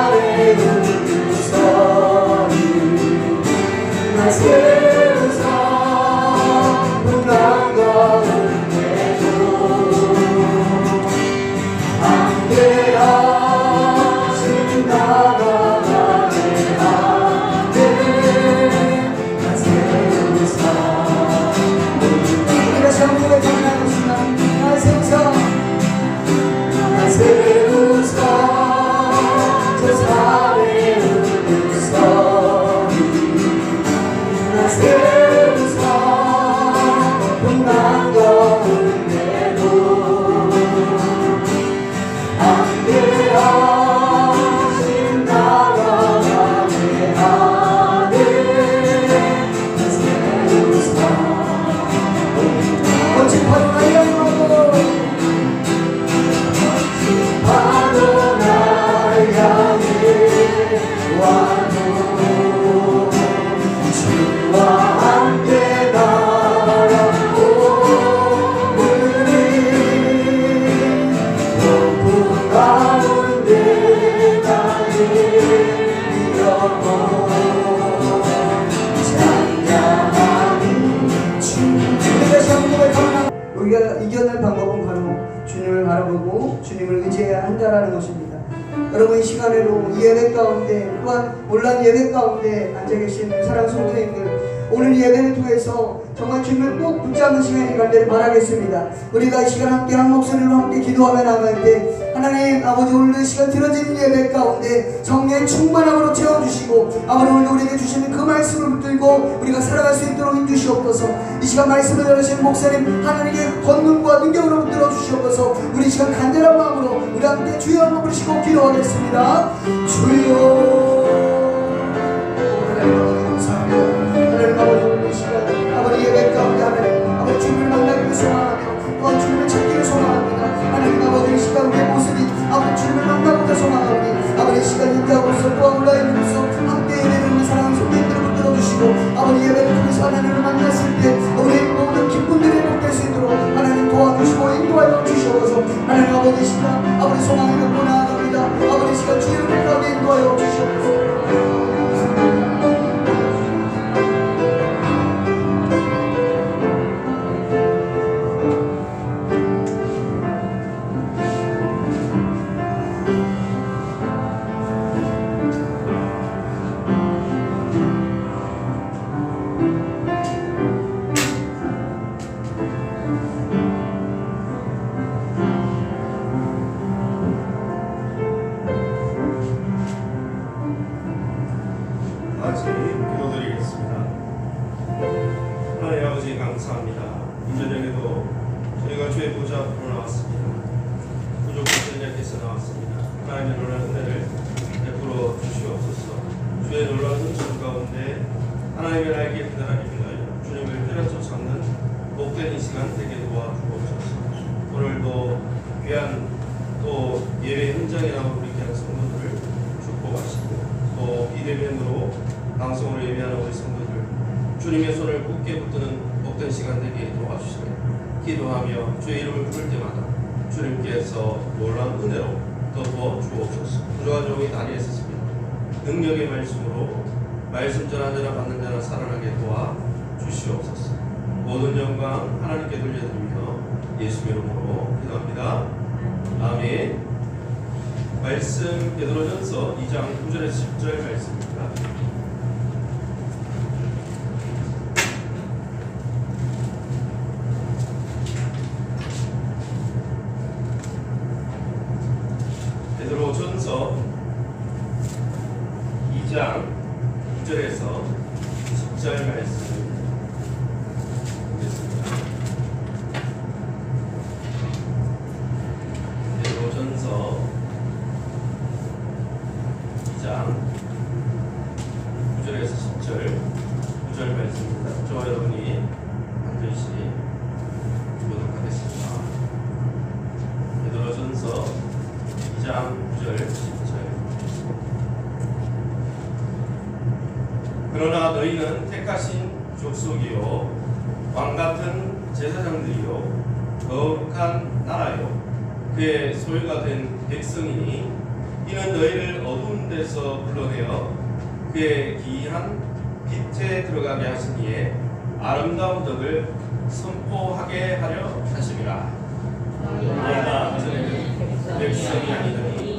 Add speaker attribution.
Speaker 1: 다 주님을 의지해야 한다라는 것입니다. 여러분 이 시간에도 이 예배 가운데 또한 온라인 예배 가운데 앉아 계시는 사랑 성도님들 오늘 예배를 통해서 정말 주님을 꼭 붙잡는 시간이 갈때를 바라겠습니다. 우리가 이 시간 함께 한 목소리로 함께 기도하며 나갈 때 하나님 아버지 오늘 이 시간 들어지는 예배 가운데 성령의 충만함으로 채워주시고 아버지 오늘 우리에게 주시는 그 말씀을 붙들고 우리가 살아갈 수 있도록 인주시옵소서. 이 시간 말씀을 들으시는 목사님 하나님께 권능과 능력으로 붙들어 주시옵소서. 우리 이 시간 간절한 마음으로 우리 함께 주여 한번 부르시고 기도하겠습니다. 주여 소망하며 또한 주님을 찾기를 소망합니다. 하나님 아버지 이 시간 우리의 모습이 아버지 주님을 만나고자 소망하오니 아버지 이 시간 인자로서 또한 온라인으로서 함께 예배드리는 사랑하는 손님들을 붙들어 주시고 아버지 예배를 통해서 하나님을 만났을 때 우리의 모든 기쁨들이 회복될 수 있도록 하나님 도와주시고 인도하여 주시옵소서. 하나님 아버지 이 시간 아버지 소망을 갖고 나아갑니다. 아버지 이 시간 주의
Speaker 2: 감사합니다. 이 저녁에도 저희가 주의 보좌 앞으로 나왔습니다. 부족한 저녁에서 나왔습니다. 하나님의 놀라운 은혜를 베풀어 주시옵소서. 주의 놀라운 은총 가운데 하나님의 날개 그대라를 위하여 주님을 뚜렷이 찾는 복된 이 시간 되게 도와주옵소서. 오늘도 귀한 또 예배 현장에 나온 우리 귀한 성도들을 축복하시고 또 비대면으로 방송을 예배하는 우리 성도들 주님의 손을 굳게 붙드는 복된 시간 되게 도와주시며 기도하며 주의 이름을 부를 때마다 주님께서 놀라운 은혜로 덮어 주옵소서. 부족한 종이 다리에 섰습니다. 능력의 말씀으로 말씀 전한 자나 받는 자나 살아나게 도와 주시옵소서. 모든 영광 하나님께 돌려드리며 예수 이름으로 기도합니다. 아멘. 말씀 베드로전서 2장 9절에서 10절 말씀입니다. 베드로전서 2장 9절에서 10절 말씀 보겠습니다. 베드로전서 2장 9절에서 10절 9절 말씀입니다. 저와 여러분이 반드시 보도록 하겠습니다. 베드로전서 2장 9절 10절 그러나 너희는 택하신 족속이요 왕 같은 제사장들이요 거룩한 나라요 그의 소유가 된 백성이니 이는 너희를 어두운 데서 불러내어 그의 기이한 빛에 들어가게 하시니에 아름다운 덕을 선포하게 하려 하심이라. 너희가 전에는 백성이 아니다.